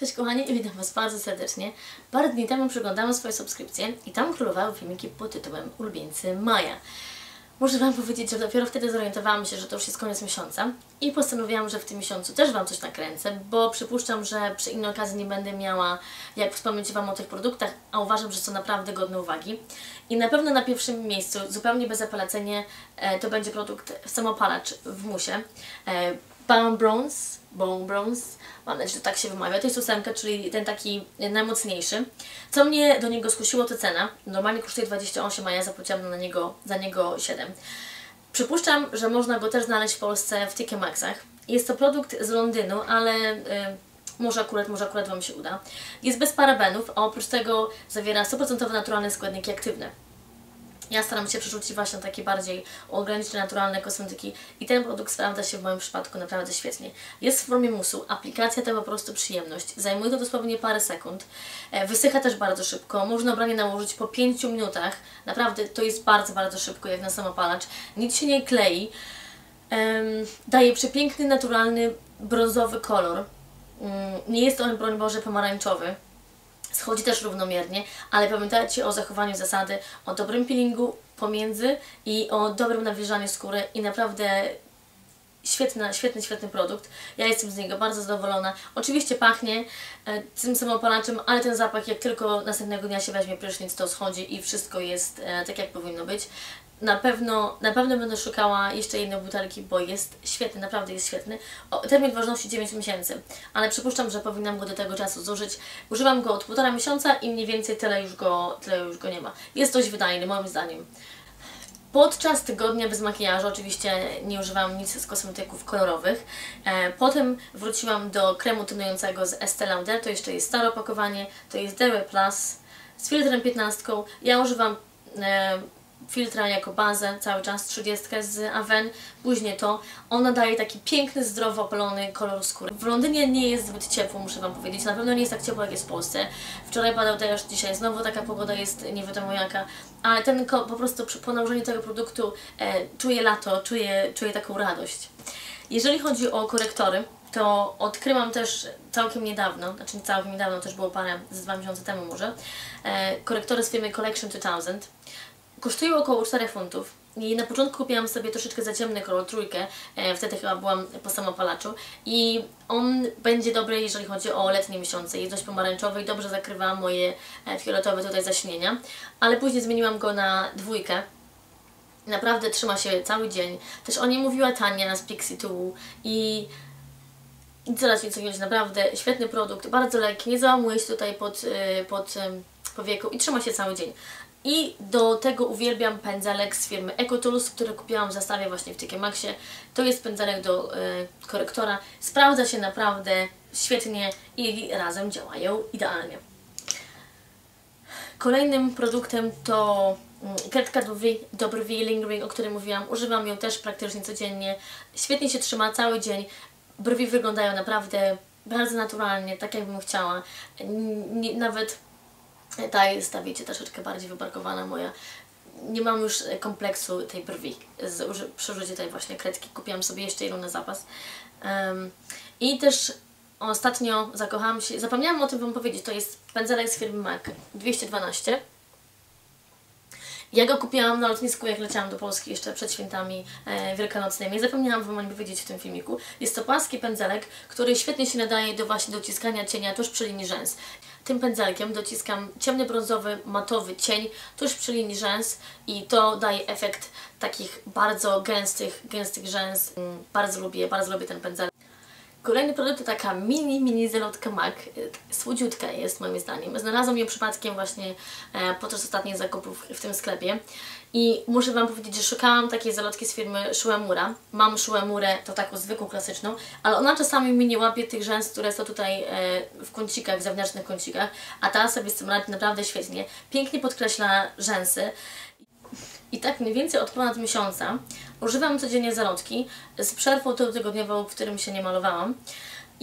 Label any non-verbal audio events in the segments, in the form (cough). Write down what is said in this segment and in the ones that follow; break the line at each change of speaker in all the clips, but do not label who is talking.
Cześć kochani i witam Was bardzo serdecznie. Parę dni temu przeglądałam swoje subskrypcje i tam królowały filmiki pod tytułem Ulubieńcy Maja. Muszę Wam powiedzieć, że dopiero wtedy zorientowałam się, że to już jest koniec miesiąca i postanowiłam, że w tym miesiącu też Wam coś nakręcę, bo przypuszczam, że przy innej okazji nie będę miała jak wspomnieć Wam o tych produktach, a uważam, że są naprawdę godne uwagi. I na pewno na pierwszym miejscu, zupełnie bezapelacyjnie, e, to będzie produkt samopalacz w musie. Bone Bronze, Bronze, mam nadzieję, że tak się wymawia. To jest ósemka, czyli ten taki najmocniejszy. Co mnie do niego skusiło, to cena. Normalnie kosztuje 28, a ja zapłaciłam na niego, za niego 7. Przypuszczam, że można go też znaleźć w Polsce w TK Maxach. Jest to produkt z Londynu, ale y, może akurat, może akurat Wam się uda. Jest bez parabenów, a oprócz tego zawiera 100% naturalne składniki aktywne. Ja staram się przerzucić właśnie takie bardziej organiczne, naturalne kosmetyki i ten produkt sprawdza się w moim przypadku naprawdę świetnie. Jest w formie musu, aplikacja to po prostu przyjemność. Zajmuje to dosłownie parę sekund. E, wysycha też bardzo szybko. Można branie nałożyć po 5 minutach. Naprawdę to jest bardzo, bardzo szybko jak na samopalacz. Nic się nie klei. daje przepiękny, naturalny, brązowy kolor. Mm, nie jest on, broń Boże, pomarańczowy Schodzi też równomiernie, ale pamiętajcie o zachowaniu zasady, o dobrym peelingu pomiędzy i o dobrym nawilżaniu skóry i naprawdę świetny, świetny, świetny produkt. Ja jestem z niego bardzo zadowolona. Oczywiście pachnie e, tym samopalaczem, ale ten zapach jak tylko następnego dnia się weźmie prysznic, to schodzi i wszystko jest e, tak jak powinno być na pewno, na pewno będę szukała jeszcze jednej butelki, bo jest świetny, naprawdę jest świetny. O, termin ważności 9 miesięcy, ale przypuszczam, że powinnam go do tego czasu zużyć. Używam go od półtora miesiąca i mniej więcej tyle już go, tyle już go nie ma. Jest dość wydajny, moim zdaniem. Podczas tygodnia bez makijażu oczywiście nie używałam nic z kosmetyków kolorowych. E, potem wróciłam do kremu tonującego z Estée Lauder, to jeszcze jest stare opakowanie, to jest Dere Plus z filtrem 15. Ja używam e, filtra jako bazę, cały czas 30 z Aven, później to. Ona daje taki piękny, zdrowo opalony kolor skóry. W Londynie nie jest zbyt ciepło, muszę Wam powiedzieć. Na pewno nie jest tak ciepło, jak jest w Polsce. Wczoraj padał też, dzisiaj znowu taka pogoda jest nie wiadomo jaka, ale ten po prostu po nałożeniu tego produktu e, czuję lato, czuję, czuję taką radość. Jeżeli chodzi o korektory, to odkryłam też całkiem niedawno, znaczy całkiem niedawno, też było parę, z dwa miesiące temu może, e, korektory z firmy Collection 2000. Kosztują około 4 funtów. I na początku kupiłam sobie troszeczkę za ciemny kolor, trójkę, e, wtedy chyba byłam po samopalaczu i on będzie dobry, jeżeli chodzi o letnie miesiące. Jest dość pomarańczowy i dobrze zakrywa moje e, fioletowe tutaj zaśnienia, ale później zmieniłam go na dwójkę. Naprawdę trzyma się cały dzień. Też o niej mówiła Tania z Pixie Tool i coraz więcej mówić, naprawdę świetny produkt, bardzo lekki, nie załamuje się tutaj pod, e, pod powieką i trzyma się cały dzień. I do tego uwielbiam pędzelek z firmy EcoTools, który kupiłam w zestawie właśnie w TK Maxie. To jest pędzelek do y, korektora. Sprawdza się naprawdę świetnie i razem działają idealnie. Kolejnym produktem to mm, kredka do, do brwi Link Ring, o której mówiłam. Używam ją też praktycznie codziennie. Świetnie się trzyma cały dzień. Brwi wyglądają naprawdę bardzo naturalnie, tak jakbym chciała. N nawet ta jest, ta wiecie, troszeczkę bardziej wybarkowana moja. Nie mam już kompleksu tej brwi. Z, przerzucie tej właśnie kredki. Kupiłam sobie jeszcze jedną na zapas. Um, I też ostatnio zakochałam się, zapomniałam o tym Wam powiedzieć, to jest pędzelek z firmy MAC 212 ja go kupiłam na lotnisku, jak leciałam do Polski jeszcze przed świętami e, wielkanocnymi. Zapomniałam Wam o nim powiedzieć w tym filmiku. Jest to płaski pędzelek, który świetnie się nadaje do właśnie dociskania cienia tuż przy linii rzęs. Tym pędzelkiem dociskam ciemny brązowy, matowy cień tuż przy linii rzęs i to daje efekt takich bardzo gęstych, gęstych rzęs. Mm, bardzo lubię, bardzo lubię ten pędzelek. Kolejny produkt to taka mini, mini zelotka MAC. Słodziutka jest moim zdaniem. Znalazłam ją przypadkiem właśnie e, podczas ostatnich zakupów w tym sklepie. I muszę Wam powiedzieć, że szukałam takiej zalotki z firmy Shuemura. Mam Shuemurę, to taką zwykłą, klasyczną, ale ona czasami mi nie łapie tych rzęs, które są tutaj e, w kącikach, w zewnętrznych kącikach, a ta sobie z tym radzi naprawdę świetnie. Pięknie podkreśla rzęsy. I tak mniej więcej od ponad miesiąca używam codziennie zalotki z przerwą tygodniową, w którym się nie malowałam.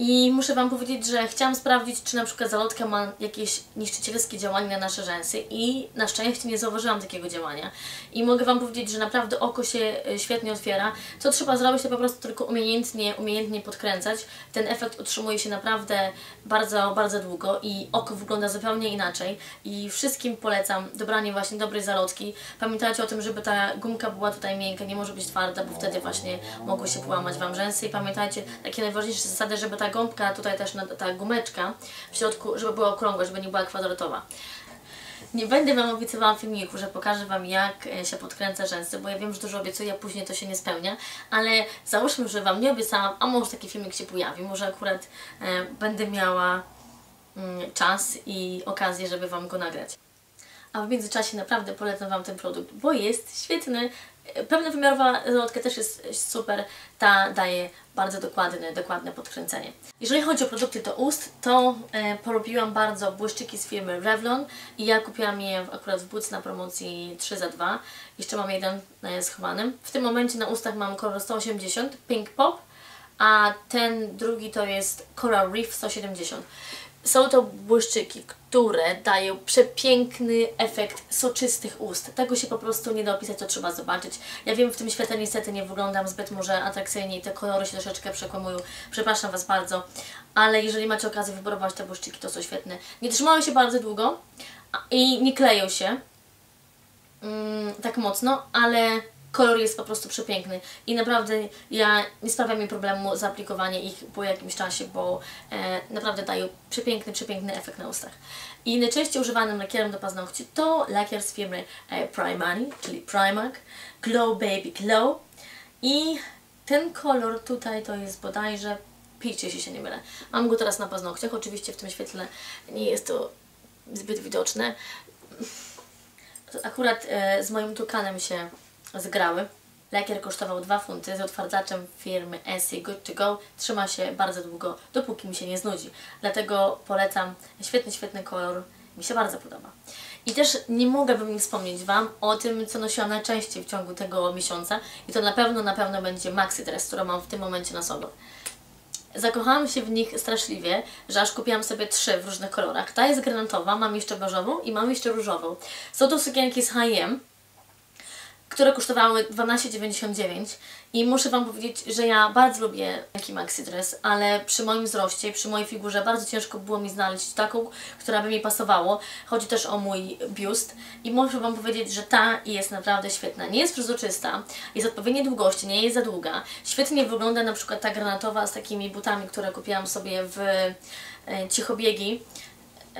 I muszę Wam powiedzieć, że chciałam sprawdzić, czy na przykład zalotka ma jakieś niszczycielskie działanie na nasze rzęsy i na szczęście nie zauważyłam takiego działania. I mogę Wam powiedzieć, że naprawdę oko się y, świetnie otwiera. Co trzeba zrobić, to po prostu tylko umiejętnie, umiejętnie podkręcać. Ten efekt utrzymuje się naprawdę bardzo, bardzo długo i oko wygląda zupełnie inaczej. I wszystkim polecam dobranie właśnie dobrej zalotki. Pamiętajcie o tym, żeby ta gumka była tutaj miękka, nie może być twarda, bo wtedy właśnie mogą się połamać Wam rzęsy. I pamiętajcie takie najważniejsze zasady, żeby ta gąbka, tutaj też ta gumeczka w środku, żeby była okrągła, żeby nie była kwadratowa. Nie będę Wam obiecywała filmiku, że pokażę Wam jak e, się podkręca rzęsy, bo ja wiem, że dużo obiecuję, a później to się nie spełnia, ale załóżmy, że Wam nie obiecałam, a może taki filmik się pojawi, może akurat e, będę miała mm, czas i okazję, żeby Wam go nagrać. A w międzyczasie naprawdę polecam Wam ten produkt, bo jest świetny, Pewna wymiarowa zalotka też jest super, ta daje bardzo dokładne, dokładne podkręcenie. Jeżeli chodzi o produkty do ust, to e, bardzo błyszczyki z firmy Revlon i ja kupiłam je akurat w Boots na promocji 3 za 2. Jeszcze mam jeden e, schowany. W tym momencie na ustach mam kolor 180, Pink Pop, a ten drugi to jest Coral Reef 170. Są to błyszczyki, które dają przepiękny efekt soczystych ust. Tego się po prostu nie da opisać, to trzeba zobaczyć. Ja wiem, w tym świetle niestety nie wyglądam zbyt może atrakcyjnie i te kolory się troszeczkę przekłamują. Przepraszam Was bardzo, ale jeżeli macie okazję wyborować te błyszczyki, to są świetne. Nie trzymają się bardzo długo i nie kleją się mm, tak mocno, ale kolor jest po prostu przepiękny i naprawdę ja nie sprawia mi problemu zaaplikowanie ich po jakimś czasie, bo e, naprawdę dają przepiękny, przepiękny efekt na ustach. I najczęściej używanym lakierem do paznokci to lakier z firmy e, Primani, czyli Primark Glow Baby Glow i ten kolor tutaj to jest bodajże peach, jeśli się nie mylę. Mam go teraz na paznokciach, oczywiście w tym świetle nie jest to zbyt widoczne. Akurat e, z moim tukanem się zgrały. Lakier kosztował 2 funty z otwardzaczem firmy Essie Good To Go. Trzyma się bardzo długo, dopóki mi się nie znudzi. Dlatego polecam. Świetny, świetny kolor. Mi się bardzo podoba. I też nie mogłabym nie wspomnieć Wam o tym, co nosiłam najczęściej w ciągu tego miesiąca. I to na pewno, na pewno będzie maxi dress, którą mam w tym momencie na sobie. Zakochałam się w nich straszliwie, że aż kupiłam sobie trzy w różnych kolorach. Ta jest granatowa, mam jeszcze beżową i mam jeszcze różową. Są to sukienki z H&M które kosztowały 12,99 i muszę Wam powiedzieć, że ja bardzo lubię taki maxi dress, ale przy moim wzroście, przy mojej figurze bardzo ciężko było mi znaleźć taką, która by mi pasowało. Chodzi też o mój biust i muszę Wam powiedzieć, że ta jest naprawdę świetna. Nie jest przezroczysta, jest odpowiedniej długości, nie jest za długa. Świetnie wygląda na przykład ta granatowa z takimi butami, które kupiłam sobie w e, Cichobiegi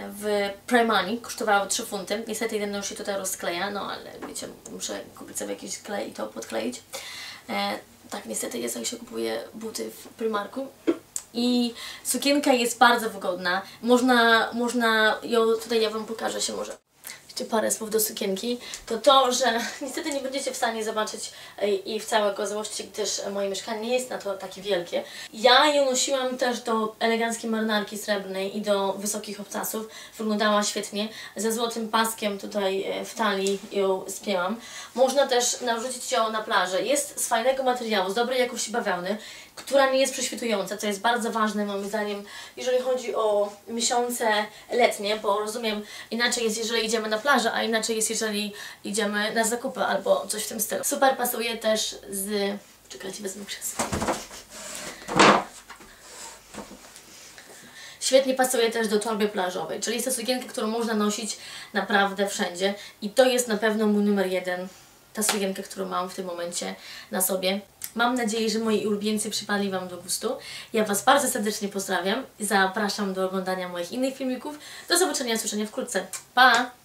w Primani kosztowały 3 funty. Niestety jeden już się tutaj rozkleja, no ale wiecie, muszę kupić sobie jakiś klej i to podkleić. E, tak niestety jest jak się kupuje buty w Primarku. I sukienka jest bardzo wygodna. Można, można ją, tutaj ja Wam pokażę się może jeszcze parę słów do sukienki, to to, że (laughs) niestety nie będziecie w stanie zobaczyć e, i w całej gozowości, gdyż moje mieszkanie nie jest na to takie wielkie. Ja ją nosiłam też do eleganckiej marynarki srebrnej i do wysokich obcasów. Wyglądała świetnie. Ze złotym paskiem tutaj e, w talii ją spięłam. Można też narzucić ją na plażę. Jest z fajnego materiału, z dobrej jakości bawełny która nie jest prześwitująca, co jest bardzo ważne moim zdaniem, jeżeli chodzi o miesiące letnie, bo rozumiem, inaczej jest, jeżeli idziemy na plażę, a inaczej jest, jeżeli idziemy na zakupy albo coś w tym stylu. Super pasuje też z... Czekajcie, wezmę krzesło. Świetnie pasuje też do torby plażowej, czyli jest to sukienka, którą można nosić naprawdę wszędzie i to jest na pewno mój numer jeden, ta sukienka, którą mam w tym momencie na sobie. Mam nadzieję, że moi ulubieńcy przypadli Wam do gustu. Ja Was bardzo serdecznie pozdrawiam i zapraszam do oglądania moich innych filmików. Do zobaczenia, usłyszenia wkrótce. Pa!